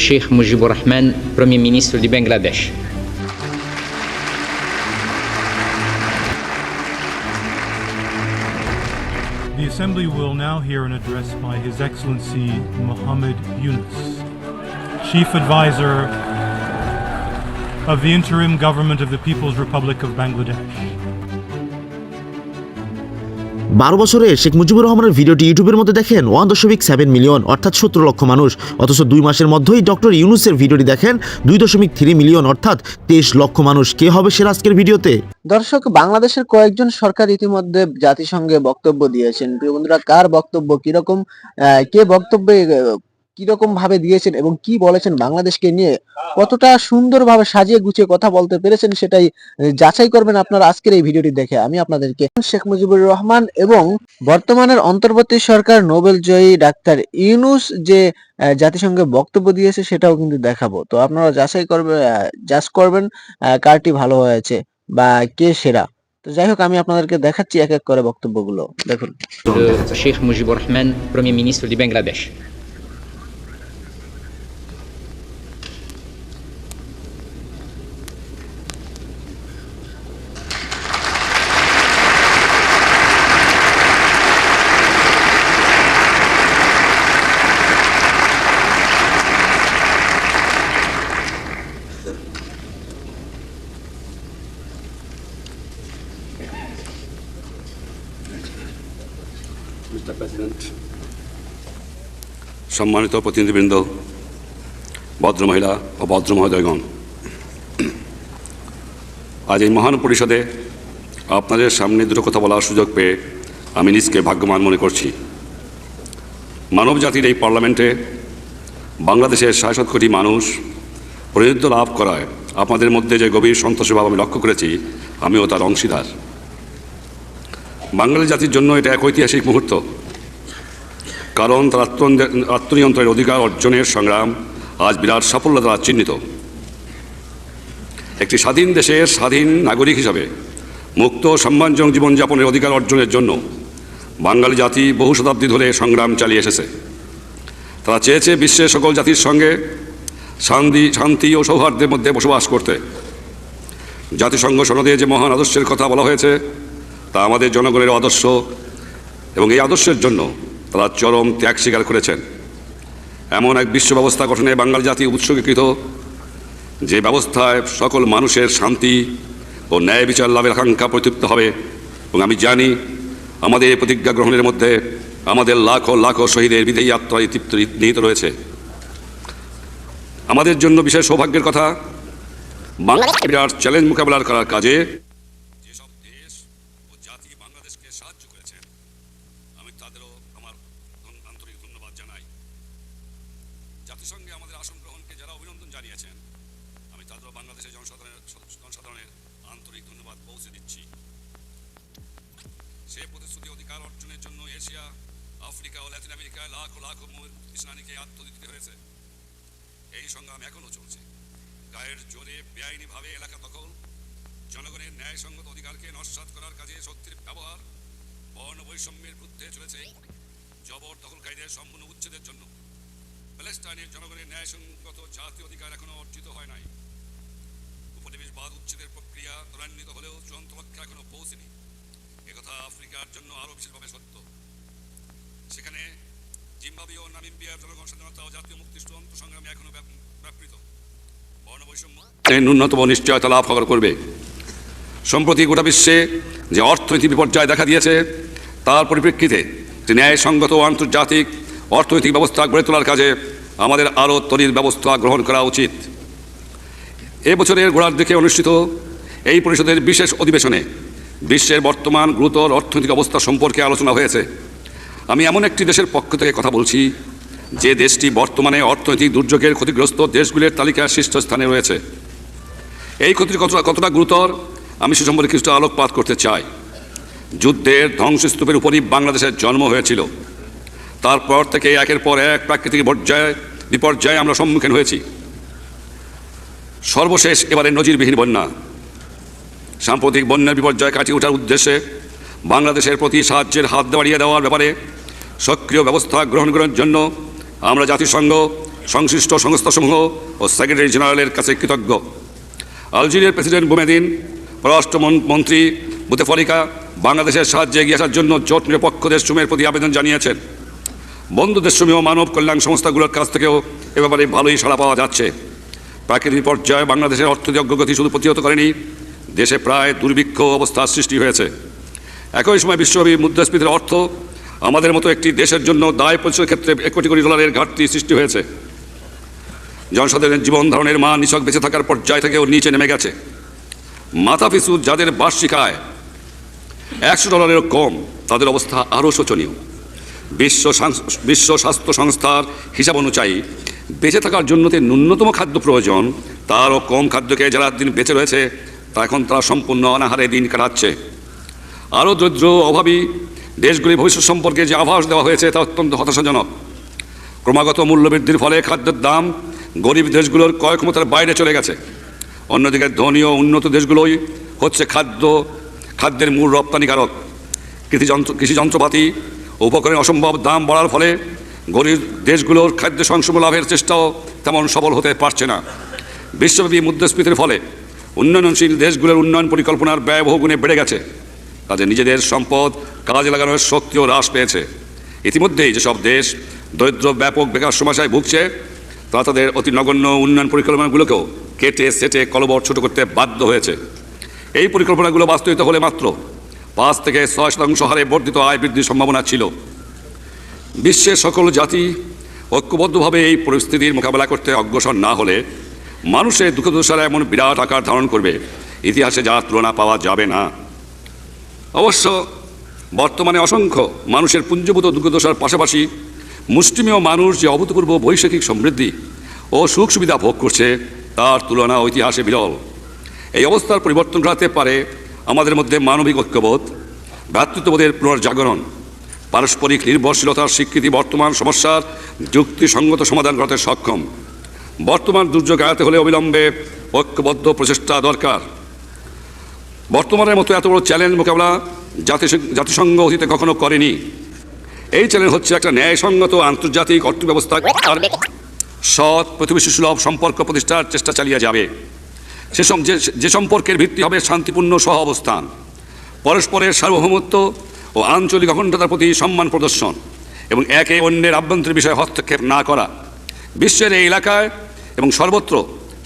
Sheikh Mujibur Rahman, de Bangladesh. The Assembly will now hear an address by His Excellency Muhammad Yunus, Chief Advisor of the Interim Government of the People's Republic of Bangladesh. বারো বছরে শেখ মুজিবুর রহমানের ভিডিওটি ইউটিউবের মধ্যে দেখেন one দশমিক seven million, অর্থাৎ সত্তর লক্ষ মানুষ। অথচ দুই মাসের মধ্যেই ডক্টর ইউনুসের ভিডিওটি দেখেন দুই দশমিক থ্রি মিলিয়ন, অর্থাৎ তেইশ লক্ষ মানুষ। কে হবে সে আজকের ভিডিওতে? দর্শক, বাংলাদেশের কয়েকজন সরকার ইতিমধ্যে জাতিসংঘে বক্তব্য দিয়েছেন। প্রিয় বন্ধুরা, কার বক্তব্য কীরকম? কে বক্তব্যে কীরকম ভাবে দিয়েছেন এবং কি বলেছেন বাংলাদেশকে নিয়ে কতটা সুন্দরভাবে সাজিয়ে গুছিয়ে কথা বলতে পেরেছেন সেটাই যাচাই করবেন আপনারা আজকের এই ভিডিওটি দেখে। আমি আপনাদেরকে শেখ মুজিবুর রহমান এবং বর্তমানের অন্তর্বর্তী সরকার নোবেল জয়ী ডাক্তার ইউনুস যে জাতিসংঘে বক্তব্য দিয়েছে সেটাও কিন্তু দেখাবো। তো আপনারা যাচাই করবে যাচ করবেন আহ, কারটি ভালো হয়েছে বা কে সেরা। তো যাই হোক আমি আপনাদেরকে দেখাচ্ছি এক এক করে বক্তব্যগুলো। দেখুন। de Sheikh Mujibur Rahman, Primeiro-Ministro de Bangladesh. সম্মানিত প্রতিনিধিবৃন্দ ভদ্র মহিলা ও ভদ্র মহোদয়গণ আজ এই মহান পরিষদে আপনাদের সামনে দুটো কথা বলার সুযোগ পেয়ে আমি নিজকে ভাগ্যবান মনে করছি। মানব জাতির এই পার্লামেন্টে বাংলাদেশের সাড়ে কোটি মানুষ প্রতিনিধিত্ব লাভ করায় আপনাদের মধ্যে যে গভীর সন্তোষের ভাব আমি লক্ষ্য করেছি, আমিও তার অংশীদার। বাঙালি জাতির জন্য এটা এক ঐতিহাসিক মুহূর্ত। কারণ তার আত্মন- আত্মনিয়ন্ত্রণের অধিকার অর্জনের সংগ্রাম আজ বিরাট সাফল্য দ্বারা চিহ্নিত। একটি স্বাধীন দেশের স্বাধীন নাগরিক হিসাবে মুক্ত সম্মানজনক জীবনযাপনের অধিকার অর্জনের জন্য বাঙালি জাতি বহু শতাব্দী ধরে সংগ্রাম চালিয়ে এসেছে। তারা চেয়েছে বিশ্বের সকল জাতির সঙ্গে শান্তি শান্তি ও সৌহার্দ্যের মধ্যে বসবাস করতে। জাতিসংঘ সনদে যে মহান আদর্শের কথা বলা হয়েছে, তা আমাদের জনগণের আদর্শ এবং এই আদর্শের জন্য তারা চরম ত্যাগ স্বীকার করেছেন। এমন এক বিশ্ব ব্যবস্থা গঠনে বাঙালি জাতি উৎসর্গীকৃত, যে ব্যবস্থায় সকল মানুষের শান্তি ও ন্যায় বিচার লাভের আকাঙ্ক্ষা প্রতিপ্ত হবে। এবং আমি জানি, আমাদের এই প্রতিজ্ঞা গ্রহণের মধ্যে আমাদের লাখো লাখো শহীদের বিদেয়ী আত্মায় তৃপ্ত নিহিত রয়েছে। আমাদের জন্য বিশেষ সৌভাগ্যের কথা বাংলা বিরাট চ্যালেঞ্জ মোকাবেলা করার কাজে করার কাজে শক্তির ব্যবহার, বর্ণ বৈষম্যের বিরুদ্ধে চলেছে জবর দখলকারীদের সম্পূর্ণ উচ্ছেদের জন্য। প্যালেস্টাইনের জনগণের ন্যায়সঙ্গত জাতীয় অধিকার এখনও অর্জিত হয় নাই। উপনিবেশবাদ উচ্ছেদের প্রক্রিয়া ত্বরান্বিত হলেও চূড়ান্ত লক্ষ্যে এখনও পৌঁছেনি। একথা আফ্রিকার জন্য আরও বিশেষভাবে সত্য। সেখানে জিম্বাবুয়ে ও নামিবিয়ার জনগণ স্বাধীনতা ও জাতীয় চূড়ান্ত সংগ্রামে এখনও ব্যাপ- ব্যাপৃত। বর্ণ বৈষম্য ন্যূনতম নিশ্চয়তা লাভ করবে? সম্প্রতি গোটা বিশ্বে যে অর্থনৈতিক বিপর্যয় দেখা দিয়েছে, তার পরিপ্রেক্ষিতে একটি ন্যায়সঙ্গত আন্তর্জাতিক অর্থনৈতিক ব্যবস্থা গড়ে তোলার কাজে আমাদের আরও তরির ব্যবস্থা গ্রহণ করা উচিত। এ বছরের গোড়ার দিকে অনুষ্ঠিত এই পরিষদের বিশেষ অধিবেশনে বিশ্বের বর্তমান গুরুতর অর্থনৈতিক অবস্থা সম্পর্কে আলোচনা হয়েছে। আমি এমন একটি দেশের পক্ষ থেকে কথা বলছি, যে দেশটি বর্তমানে অর্থনৈতিক দুর্যোগের ক্ষতিগ্রস্ত দেশগুলির তালিকার শীর্ষস্থানে রয়েছে। এই ক্ষতি কতটা কতটা গুরুতর আমি সে সম্পর্কে কিছুটা আলোকপাত করতে চাই। যুদ্ধের ধ্বংসস্তূপের উপরই বাংলাদেশের জন্ম হয়েছিল। তারপর থেকে একের পর এক প্রাকৃতিক বিপর্যয় বিপর্যয়ে আমরা সম্মুখীন হয়েছি। সর্বশেষ এবারে নজিরবিহীন বন্যা। সাম্প্রতিক বন্যার বিপর্যয় কাটিয়ে ওঠার উদ্দেশ্যে বাংলাদেশের প্রতি সাহায্যের হাত বাড়িয়ে দেওয়ার ব্যাপারে সক্রিয় ব্যবস্থা গ্রহণ করার জন্য আমরা জাতিসংঘ, সংশ্লিষ্ট সংস্থাসমূহ ও সেক্রেটারি জেনারেলের কাছে কৃতজ্ঞ। আলজেরিয়ার প্রেসিডেন্ট বুমেদিন পররাষ্ট্র মন- মন্ত্রী বুতেফরিকা বাংলাদেশের সাহায্যে এগিয়ে আসার জন্য জোট নিরপেক্ষ দেশসমূহের প্রতি আবেদন জানিয়েছেন। বন্ধু দেশসমূহ মানব কল্যাণ সংস্থাগুলোর কাছ থেকেও এ ব্যাপারে ভালোই সাড়া পাওয়া যাচ্ছে। প্রাকৃতিক পর্যায়ে বাংলাদেশের অর্থনৈতিক অগ্রগতি শুধু প্রতিহত করেনি, দেশে প্রায় দুর্ভিক্ষ অবস্থার সৃষ্টি হয়েছে। একই সময় বিশ্বব্যাপী মুদ্রাস্ফীতির অর্থ আমাদের মতো একটি দেশের জন্য দায় পরিশোধের ক্ষেত্রে এক কোটি কোটি ডলারের ঘাটতি সৃষ্টি হয়েছে। জনসাধারণের জীবন ধারণের মান নিছক বেঁচে থাকার পর্যায় থেকেও নিচে নেমে গেছে। মাথা পিছু যাদের বার্ষিক আয় একশো ডলারেরও কম, তাদের অবস্থা আরও শোচনীয়। বিশ্ব বিশ্ব স্বাস্থ্য সংস্থার হিসাব অনুযায়ী বেঁচে থাকার জন্য যে ন্যূনতম খাদ্য প্রয়োজন, তারও কম খাদ্যকে যারা দিন বেঁচে রয়েছে, তা এখন তারা সম্পূর্ণ অনাহারে দিন কাটাচ্ছে। আরও দরিদ্র অভাবী দেশগুলি ভবিষ্যৎ সম্পর্কে যে আভাস দেওয়া হয়েছে, তা অত্যন্ত হতাশাজনক। ক্রমাগত মূল্যবৃদ্ধির ফলে খাদ্যের দাম গরিব দেশগুলোর ক্রয় ক্ষমতার বাইরে চলে গেছে। অন্যদিকে ধনী ও উন্নত দেশগুলোই হচ্ছে খাদ্য, খাদ্যের মূল রপ্তানিকারক। কৃষিযন্ত্র কৃষি যন্ত্রপাতি উপকরণের অসম্ভব দাম বাড়ার ফলে গরিব দেশগুলোর খাদ্য সংসম লাভের চেষ্টাও তেমন সফল হতে পারছে না। বিশ্বব্যাপী মুদ্রাস্ফীতির ফলে উন্নয়নশীল দেশগুলোর উন্নয়ন পরিকল্পনার ব্যয় বহুগুণে বেড়ে গেছে। তাদের নিজেদের সম্পদ কাজে লাগানোর শক্তিও হ্রাস পেয়েছে। ইতিমধ্যেই যেসব দেশ দরিদ্র ব্যাপক বেকার সমস্যায় ভুগছে, তারা তাদের অতি নগণ্য উন্নয়ন পরিকল্পনাগুলোকেও কেটে, সেটে, কলবর ছোট করতে বাধ্য হয়েছে। এই পরিকল্পনাগুলো বাস্তবিত হলে মাত্র পাঁচ থেকে ছয় শতাংশ হারে বর্ধিত আয় বৃদ্ধির সম্ভাবনা ছিল। বিশ্বের সকল জাতি ঐক্যবদ্ধভাবে এই পরিস্থিতির মোকাবেলা করতে অগ্রসর না হলে মানুষের দুঃখ দুঃসারা এমন বিরাট আকার ধারণ করবে, ইতিহাসে যার তুলনা পাওয়া যাবে না। অবশ্য বর্তমানে অসংখ্য মানুষের পুঞ্জভূত দুর্গদশার পাশাপাশি মুষ্টিমেয় মানুষ যে অভূতপূর্ব বৈশ্বিক সমৃদ্ধি ও সুখ সুবিধা ভোগ করছে তার তুলনা ইতিহাসে বিরল। এই অবস্থার পরিবর্তন ঘটাতে পারে আমাদের মধ্যে মানবিক ঐক্যবোধ, ভ্রাতৃত্ববোধের পুনর্জাগরণ, পারস্পরিক নির্ভরশীলতার স্বীকৃতি বর্তমান সমস্যার যুক্তিসঙ্গত সমাধান করতে সক্ষম। বর্তমান দুর্যোগ এড়াতে হলে অবিলম্বে ঐক্যবদ্ধ প্রচেষ্টা দরকার। বর্তমানের মতো এত বড় চ্যালেঞ্জ মোকাবেলা জাতিসং- জাতিসংঘ অতীতে কখনো করেনি। এই চ্যালেঞ্জ হচ্ছে একটা ন্যায়সঙ্গত আন্তর্জাতিক অর্থব্যবস্থা আর সৎ প্রতিবেশী সুলভ সম্পর্ক প্রতিষ্ঠার চেষ্টা চালিয়ে যাবে। সে যে সম্পর্কের ভিত্তি হবে শান্তিপূর্ণ সহ অবস্থান পরস্পরের সার্বভৌমত্ব ও আঞ্চলিক অখণ্ডতার প্রতি সম্মান প্রদর্শন এবং একে অন্যের আভ্যন্তরীণ বিষয়ে হস্তক্ষেপ না করা। বিশ্বের এই এলাকায় এবং সর্বত্র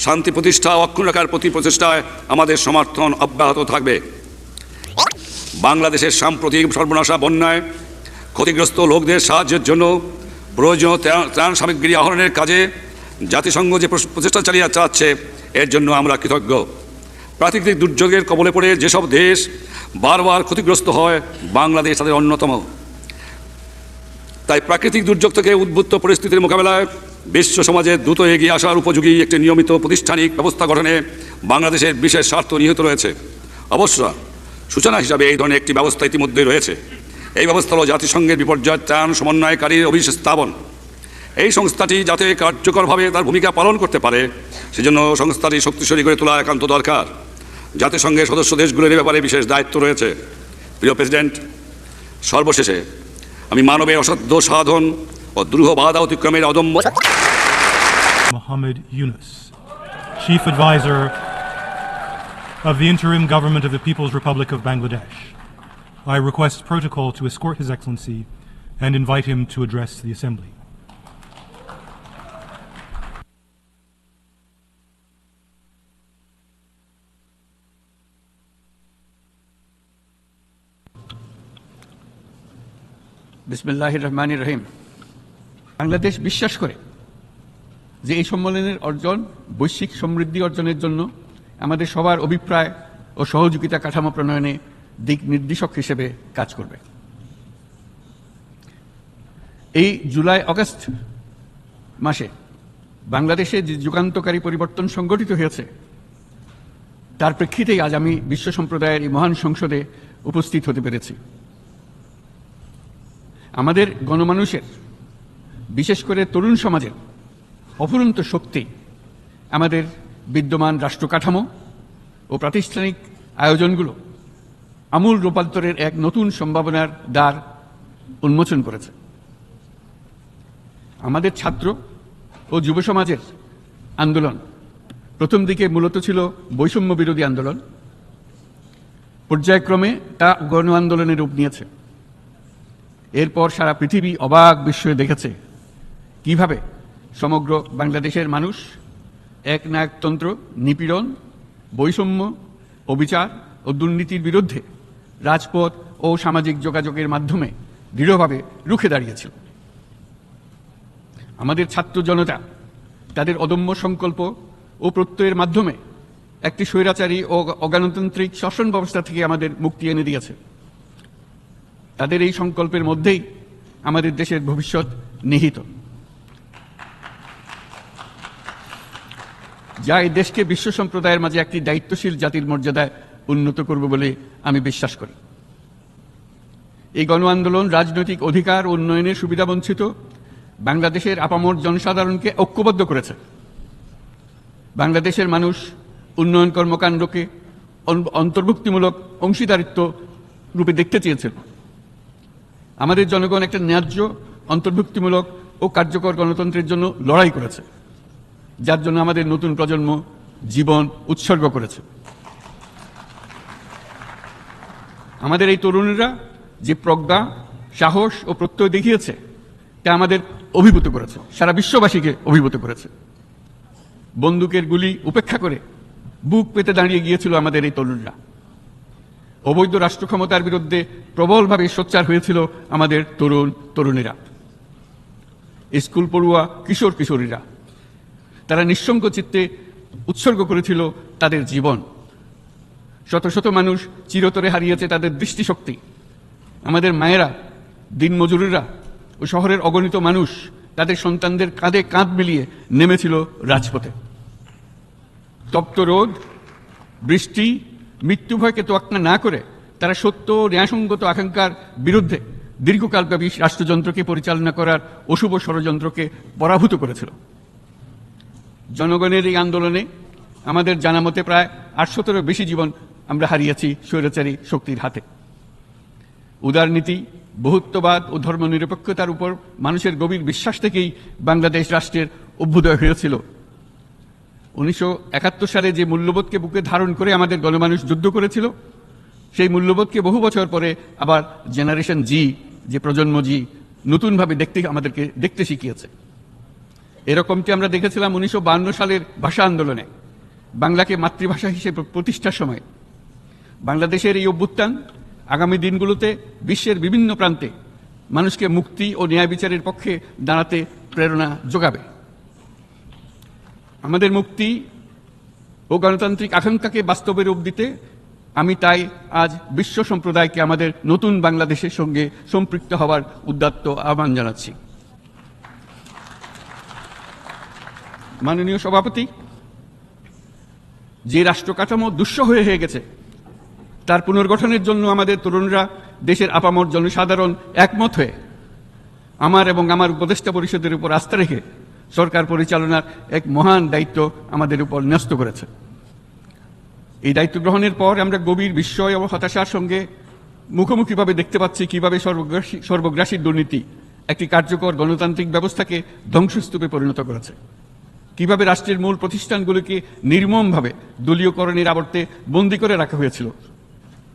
শান্তি প্রতিষ্ঠা ও অক্ষুণ্ণ রাখার প্রতি প্রচেষ্টায় আমাদের সমর্থন অব্যাহত থাকবে। বাংলাদেশের সাম্প্রতিক সর্বনাশা বন্যায় ক্ষতিগ্রস্ত লোকদের সাহায্যের জন্য প্রয়োজনীয় ত্রাণ- সামগ্রী আহরণের কাজে জাতিসংঘ যে প্রচেষ্টা চালিয়ে চাচ্ছে এর জন্য আমরা কৃতজ্ঞ। প্রাকৃতিক দুর্যোগের কবলে পড়ে যেসব দেশ বারবার ক্ষতিগ্রস্ত হয়, বাংলাদেশ তাদের অন্যতম। তাই প্রাকৃতিক দুর্যোগ থেকে উদ্বুদ্ধ পরিস্থিতির মোকাবেলায় বিশ্ব সমাজে দ্রুত এগিয়ে আসার উপযোগী একটি নিয়মিত প্রতিষ্ঠানিক ব্যবস্থা গঠনে বাংলাদেশের বিশেষ স্বার্থ নিহিত রয়েছে। অবশ্য সূচনা হিসাবে এই ধরনের একটি ব্যবস্থা ইতিমধ্যেই রয়েছে। এই ব্যবস্থা হল জাতিসংঘের বিপর্যয় ত্রাণ সমন্বয়কারীর অভিষ স্থাপন এই সংস্থাটি যাতে কার্যকরভাবে তার ভূমিকা পালন করতে পারে, সেজন্য সংস্থাটি শক্তিশালী করে তোলা একান্ত দরকার। জাতিসংঘের সদস্য দেশগুলোর ব্যাপারে বিশেষ দায়িত্ব রয়েছে। প্রিয় প্রেসিডেন্ট, সর্বশেষে আমি মানবের অসাধ্য সাধন ও দ্রুহ বাধা অতিক্রমের অদম্য Chief Advisor of the Interim Government of the People's Republic of Bangladesh. I request protocol to escort His Excellency and invite him to address the Assembly. বিসমিল্লাহ রহমান রহিম বাংলাদেশ বিশ্বাস করে যে এই সম্মেলনের অর্জন, বৈশ্বিক সমৃদ্ধি অর্জনের জন্য আমাদের সবার অভিপ্রায় ও সহযোগিতা কাঠামো প্রণয়নে দিক নির্দেশক হিসেবে কাজ করবে। এই জুলাই আগস্ট মাসে বাংলাদেশে যে যুগান্তকারী পরিবর্তন সংগঠিত হয়েছে, তার প্রেক্ষিতেই আজ আমি বিশ্ব সম্প্রদায়ের এই মহান সংসদে উপস্থিত হতে পেরেছি। আমাদের গণমানুষের, বিশেষ করে তরুণ সমাজের অফুরন্ত শক্তি, আমাদের বিদ্যমান রাষ্ট্রকাঠামো ও প্রাতিষ্ঠানিক আয়োজনগুলো আমূল রূপান্তরের এক নতুন সম্ভাবনার দ্বার উন্মোচন করেছে। আমাদের ছাত্র ও যুব সমাজের আন্দোলন প্রথম দিকে মূলত ছিল বৈষম্য বিরোধী আন্দোলন। পর্যায়ক্রমে তা গণ আন্দোলনের রূপ নিয়েছে। এরপর সারা পৃথিবী অবাক বিস্ময়ে দেখেছে কীভাবে সমগ্র বাংলাদেশের মানুষ এক একনায়কতন্ত্র, নিপীড়ন, বৈষম্য, অবিচার ও দুর্নীতির বিরুদ্ধে রাজপথ ও সামাজিক যোগাযোগের মাধ্যমে দৃঢ়ভাবে রুখে দাঁড়িয়েছিল। আমাদের ছাত্র জনতা তাদের অদম্য সংকল্প ও প্রত্যয়ের মাধ্যমে একটি স্বৈরাচারী ও অগণতান্ত্রিক শাসন ব্যবস্থা থেকে আমাদের মুক্তি এনে দিয়েছে। তাদের এই সংকল্পের মধ্যেই আমাদের দেশের ভবিষ্যৎ নিহিত। যা এই দেশকে বিশ্ব সম্প্রদায়ের মাঝে একটি দায়িত্বশীল জাতির মর্যাদায় উন্নত করবে বলে আমি বিশ্বাস করি। এই গণ আন্দোলন রাজনৈতিক অধিকার ও উন্নয়নের সুবিধাবঞ্চিত, বাংলাদেশের আপামর জনসাধারণকে ঐক্যবদ্ধ করেছে। বাংলাদেশের মানুষ উন্নয়ন কর্মকাণ্ডকে অন্তর্ভুক্তিমূলক অংশীদারিত্ব রূপে দেখতে চেয়েছিল আমাদের জনগণ একটা ন্যায্য, অন্তর্ভুক্তিমূলক ও কার্যকর গণতন্ত্রের জন্য লড়াই করেছে, যার জন্য আমাদের নতুন প্রজন্ম জীবন উৎসর্গ করেছে। আমাদের এই তরুণীরা যে প্রজ্ঞা, সাহস ও প্রত্যয় দেখিয়েছে, তা আমাদের অভিভূত করেছে, সারা বিশ্ববাসীকে অভিভূত করেছে। বন্দুকের গুলি উপেক্ষা করে বুক পেতে দাঁড়িয়ে গিয়েছিল আমাদের এই তরুণরা। অবৈধ রাষ্ট্র ক্ষমতার বিরুদ্ধে প্রবলভাবে সোচ্চার হয়েছিল আমাদের তরুণ তরুণীরা। স্কুল পড়ুয়া কিশোর কিশোরীরা, তারা নিঃসঙ্গ চিত্তে উৎসর্গ করেছিল তাদের জীবন। শত শত মানুষ চিরতরে হারিয়েছে তাদের দৃষ্টিশক্তি। আমাদের মায়েরা, দিনমজুরিরা ও শহরের অগণিত মানুষ তাদের সন্তানদের কাঁধে কাঁধ মিলিয়ে নেমেছিল রাজপথে। তপ্ত রোদ, বৃষ্টি, মৃত্যু ভয়কে তোয়াক্কা না করে তারা সত্য ন্যায়সঙ্গত আকাঙ্ক্ষার বিরুদ্ধে দীর্ঘকালব্যাপী রাষ্ট্রযন্ত্রকে পরিচালনা করার অশুভ ষড়যন্ত্রকে পরাভূত করেছিল। জনগণের এই আন্দোলনে আমাদের জানামতে প্রায় আটশোতেরও বেশি জীবন আমরা হারিয়েছি স্বৈরাচারী শক্তির হাতে। উদারনীতি, বহুত্ববাদ ও ধর্মনিরপেক্ষতার উপর মানুষের গভীর বিশ্বাস থেকেই বাংলাদেশ রাষ্ট্রের অভ্যুদয় হয়েছিল। উনিশশো একাত্তর সালে যে মূল্যবোধকে বুকে ধারণ করে আমাদের গণমানুষ যুদ্ধ করেছিল, সেই মূল্যবোধকে বহু বছর পরে আবার জেনারেশন জি, যে প্রজন্ম জি, নতুনভাবে দেখতে আমাদেরকে দেখতে শিখিয়েছে। এরকমটি আমরা দেখেছিলাম উনিশশো সালের ভাষা আন্দোলনে, বাংলাকে মাতৃভাষা হিসেবে প্রতিষ্ঠার সময়। বাংলাদেশের এই অভ্যুত্থান আগামী দিনগুলোতে বিশ্বের বিভিন্ন প্রান্তে মানুষকে মুক্তি ও ন্যায় বিচারের পক্ষে দাঁড়াতে প্রেরণা যোগাবে। আমাদের মুক্তি ও গণতান্ত্রিক আকাঙ্ক্ষাকে বাস্তবে রূপ দিতে আমি তাই আজ বিশ্ব সম্প্রদায়কে আমাদের নতুন বাংলাদেশের সঙ্গে সম্পৃক্ত হওয়ার উদ্যাত্ত আহ্বান জানাচ্ছি। মাননীয় সভাপতি, যে রাষ্ট্র কাঠামো হয়ে হয়ে গেছে তার পুনর্গঠনের জন্য আমাদের তরুণরা দেশের আপামর জনসাধারণ একমত হয়ে আমার এবং আমার উপদেষ্টা পরিষদের উপর আস্থা রেখে সরকার পরিচালনার এক মহান দায়িত্ব আমাদের উপর ন্যস্ত করেছে। এই দায়িত্ব গ্রহণের পর আমরা গভীর বিস্ময় ও হতাশার সঙ্গে মুখোমুখিভাবে দেখতে পাচ্ছি কীভাবে সর্বগ্রাসী সর্বগ্রাসী দুর্নীতি একটি কার্যকর গণতান্ত্রিক ব্যবস্থাকে ধ্বংসস্তূপে পরিণত করেছে। কীভাবে রাষ্ট্রের মূল প্রতিষ্ঠানগুলিকে নির্মমভাবে দলীয়করণের আবর্তে বন্দী করে রাখা হয়েছিল।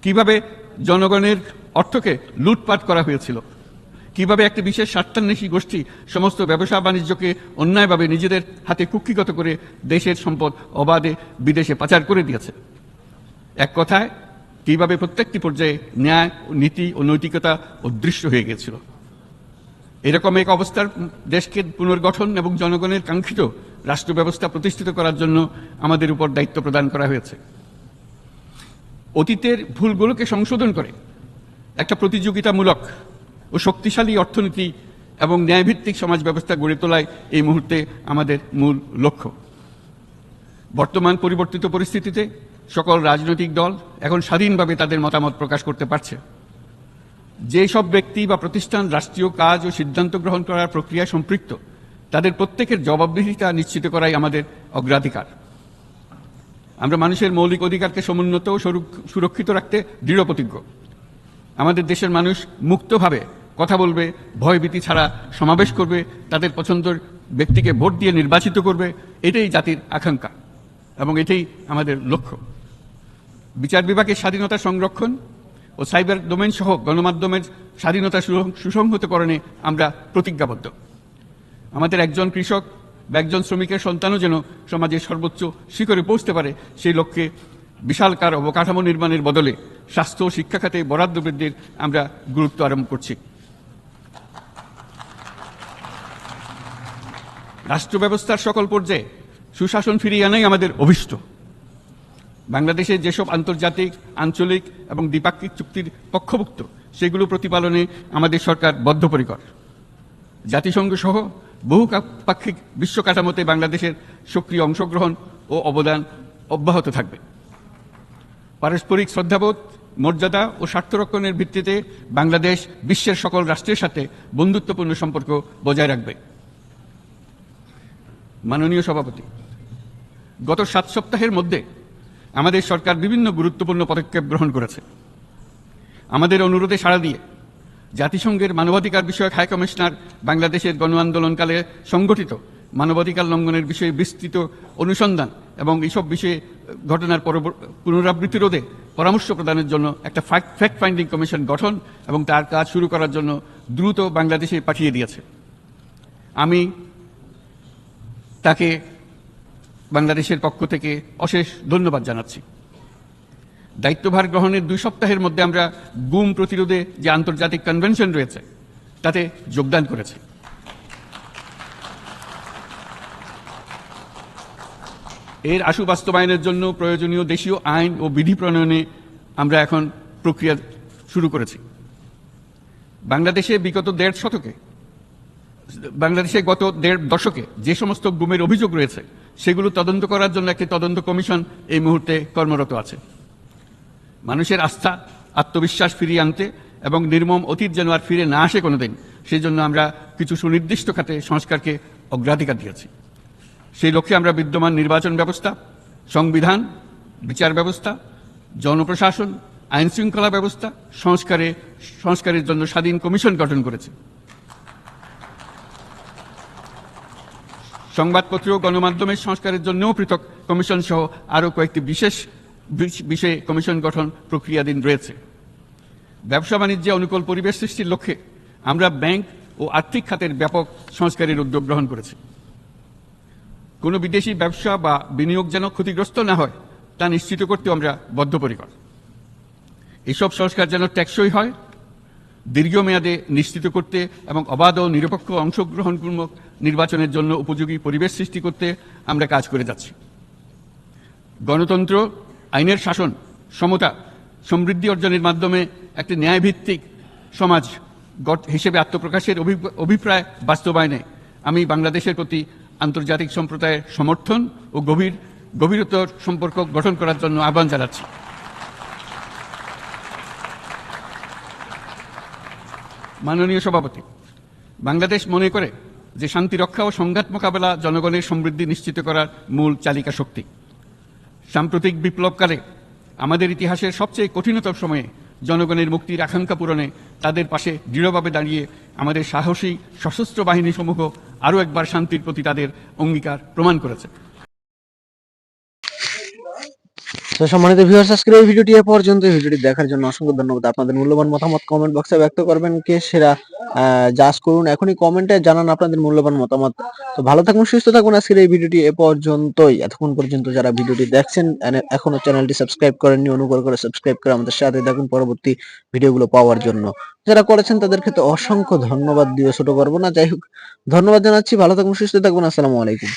কীভাবে জনগণের অর্থকে লুটপাট করা হয়েছিল? কীভাবে একটি বিশেষ স্বার্থান্বেষী গোষ্ঠী সমস্ত ব্যবসা বাণিজ্যকে অন্যায়ভাবে নিজেদের হাতে কুক্ষিগত করে দেশের সম্পদ অবাধে বিদেশে পাচার করে দিয়েছে? এক কথায়, কীভাবে প্রত্যেকটি পর্যায়ে ন্যায়, নীতি ও নৈতিকতা অদৃশ্য হয়ে গিয়েছিল? এরকম এক অবস্থার দেশকে পুনর্গঠন এবং জনগণের কাঙ্ক্ষিত রাষ্ট্র ব্যবস্থা প্রতিষ্ঠিত করার জন্য আমাদের উপর দায়িত্ব প্রদান করা হয়েছে। অতীতের ভুলগুলোকে সংশোধন করে। একটা প্রতিযোগিতামূলক ও শক্তিশালী অর্থনীতি এবং ন্যায়ভিত্তিক সমাজ ব্যবস্থা গড়ে তোলায় এই মুহূর্তে আমাদের মূল লক্ষ্য। বর্তমান পরিবর্তিত পরিস্থিতিতে সকল রাজনৈতিক দল এখন স্বাধীনভাবে তাদের মতামত প্রকাশ করতে পারছে। যে সব ব্যক্তি বা প্রতিষ্ঠান রাষ্ট্রীয় কাজ ও সিদ্ধান্ত গ্রহণ করার প্রক্রিয়ায় সম্পৃক্ত, তাদের প্রত্যেকের জবাবদিহিতা নিশ্চিত করাই আমাদের অগ্রাধিকার। আমরা মানুষের মৌলিক অধিকারকে সমুন্নত ও সুরক্ষ- সুরক্ষিত রাখতে দৃঢ় প্রতিজ্ঞ। আমাদের দেশের মানুষ মুক্তভাবে কথা বলবে, ভয়ভীতি ছাড়া সমাবেশ করবে, তাদের পছন্দের ব্যক্তিকে ভোট দিয়ে নির্বাচিত করবে, এটাই জাতির আকাঙ্ক্ষা এবং এটাই আমাদের লক্ষ্য। বিচার বিভাগের স্বাধীনতা সংরক্ষণ ও সাইবার ডোমেন সহ গণমাধ্যমের স্বাধীনতা সুসংহতকরণে আমরা প্রতিজ্ঞাবদ্ধ। আমাদের একজন কৃষক একজন শ্রমিকের সন্তানও যেন সমাজের সর্বোচ্চ শিখরে পৌঁছতে পারে, সেই লক্ষ্যে বিশালকার অবকাঠামো নির্মাণের বদলে স্বাস্থ্য ও শিক্ষা খাতে বরাদ্দ বৃদ্ধির আমরা গুরুত্ব আরম্ভ করছি। রাষ্ট্র ব্যবস্থার সকল পর্যায়ে সুশাসন ফিরিয়ে আনাই আমাদের অভিষ্ট। বাংলাদেশে যেসব আন্তর্জাতিক, আঞ্চলিক এবং দ্বিপাক্ষিক চুক্তির পক্ষভুক্ত, সেগুলো প্রতিপালনে আমাদের সরকার বদ্ধপরিকর। জাতিসংঘ সহ বহু কা- পাক্ষিক বিশ্ব কাঠামোতে বাংলাদেশের সক্রিয় অংশগ্রহণ ও অবদান অব্যাহত থাকবে। পারস্পরিক শ্রদ্ধাবোধ, মর্যাদা ও স্বার্থরক্ষণের ভিত্তিতে বাংলাদেশ বিশ্বের সকল রাষ্ট্রের সাথে বন্ধুত্বপূর্ণ সম্পর্ক বজায় রাখবে। মাননীয় সভাপতি, গত সাত সপ্তাহের মধ্যে আমাদের সরকার বিভিন্ন গুরুত্বপূর্ণ পদক্ষেপ গ্রহণ করেছে। আমাদের অনুরোধে সাড়া দিয়ে জাতিসংঘের মানবাধিকার বিষয়ক হাই কমিশনার বাংলাদেশের গণ আন্দোলনকালে সংগঠিত মানবাধিকার লঙ্ঘনের বিষয়ে বিস্তৃত অনুসন্ধান এবং এইসব বিষয়ে ঘটনার পরবর- পুনরাবৃত্তি রোধে পরামর্শ প্রদানের জন্য একটা ফ্যাক্ট ফাইন্ডিং কমিশন গঠন এবং তার কাজ শুরু করার জন্য দ্রুত বাংলাদেশে পাঠিয়ে দিয়েছে। আমি তাকে বাংলাদেশের পক্ষ থেকে অশেষ ধন্যবাদ জানাচ্ছি। দায়িত্বভার গ্রহণের দুই সপ্তাহের মধ্যে আমরা গুম প্রতিরোধে যে আন্তর্জাতিক কনভেনশন রয়েছে, তাতে যোগদান করেছি। এর আশু বাস্তবায়নের জন্য প্রয়োজনীয় দেশীয় আইন ও বিধি প্রণয়নে আমরা এখন প্রক্রিয়া শুরু করেছি। বাংলাদেশে বিগত দেড় শতকে, বাংলাদেশে গত দেড় দশকে যে সমস্ত গুমের অভিযোগ রয়েছে, সেগুলো তদন্ত করার জন্য একটি তদন্ত কমিশন এই মুহূর্তে কর্মরত আছে। মানুষের আস্থা, আত্মবিশ্বাস ফিরিয়ে আনতে এবং নির্মম অতীত যেন আর ফিরে না আসে কোনোদিন সেই জন্য আমরা কিছু সুনির্দিষ্ট খাতে সংস্কারকে অগ্রাধিকার দিয়েছি। সেই লক্ষ্যে আমরা বিদ্যমান নির্বাচন ব্যবস্থা, সংবিধান, বিচার ব্যবস্থা, জনপ্রশাসন আইন শৃঙ্খলা ব্যবস্থা সংস্কারে, সংস্কারের জন্য স্বাধীন কমিশন গঠন করেছি। সংবাদপত্র গণমাধ্যমের সংস্কারের জন্যও পৃথক কমিশন সহ আরও কয়েকটি বিশেষ বিষয়ে কমিশন গঠন প্রক্রিয়াধীন রয়েছে। ব্যবসা বাণিজ্যে অনুকূল পরিবেশ সৃষ্টির লক্ষ্যে আমরা ব্যাংক ও আর্থিক খাতের ব্যাপক সংস্কারের উদ্যোগ গ্রহণ করেছি। কোনো বিদেশি ব্যবসা বা বিনিয়োগ যেন ক্ষতিগ্রস্ত না হয়, তা নিশ্চিত করতে আমরা বদ্ধপরিকর। এসব সংস্কার যেন টেকসই হয়, দীর্ঘমেয়াদে নিশ্চিত করতে এবং অবাধ ও নিরপেক্ষ অংশগ্রহণমূলক নির্বাচনের জন্য উপযোগী পরিবেশ সৃষ্টি করতে আমরা কাজ করে যাচ্ছি। গণতন্ত্র আইনের শাসন, সমতা, সমৃদ্ধি অর্জনের মাধ্যমে একটি ন্যায়ভিত্তিক সমাজ গঠ- হিসেবে আত্মপ্রকাশের অভি- অভিপ্রায় বাস্তবায়নে আমি বাংলাদেশের প্রতি আন্তর্জাতিক সম্প্রদায়ের সমর্থন ও গভীর, গভীরতর সম্পর্ক গঠন করার জন্য আহ্বান জানাচ্ছি। মাননীয় সভাপতি, বাংলাদেশ মনে করে যে শান্তি রক্ষা ও সংঘাত মোকাবেলা জনগণের সমৃদ্ধি নিশ্চিত করার মূল চালিকা শক্তি। সাম্প্রতিক বিপ্লবকালে আমাদের ইতিহাসের সবচেয়ে কঠিনতম সময়ে জনগণের মুক্তির আকাঙ্ক্ষা পূরণে তাদের পাশে দৃঢ়ভাবে দাঁড়িয়ে আমাদের সাহসী সশস্ত্র বাহিনীসমূহ আরও একবার শান্তির প্রতি তাদের অঙ্গীকার প্রমাণ করেছে। তো সম্মানিত ভিউয়ার্স আজকের এই ভিডিওটি এ পর্যন্ত। এই ভিডিওটি দেখার জন্য অসংখ্য ধন্যবাদ। আপনাদের মূল্যবান মতামত কমেন্ট বক্সে ব্যক্ত করবেন। কে সেরা জাজ করুন। এখনই কমেন্টে জানান আপনাদের মূল্যবান মতামত। তো ভালো থাকুন, সুস্থ থাকুন আজকের এই ভিডিওটি এ পর্যন্তই। এতক্ষণ পর্যন্ত যারা ভিডিওটি দেখছেন এখনও চ্যানেলটি সাবস্ক্রাইব করেননি, অনুগ্রহ করে সাবস্ক্রাইব করে আমাদের সাথে থাকুন পরবর্তী ভিডিওগুলো পাওয়ার জন্য। যারা করেছেন, তাদের ক্ষেত্রে অসংখ্য ধন্যবাদ। দিয়ে ছোট করব না। যাই হোক, ধন্যবাদ জানাচ্ছি। ভালো থাকুন, সুস্থ থাকুন। আসসালামু আলাইকুম।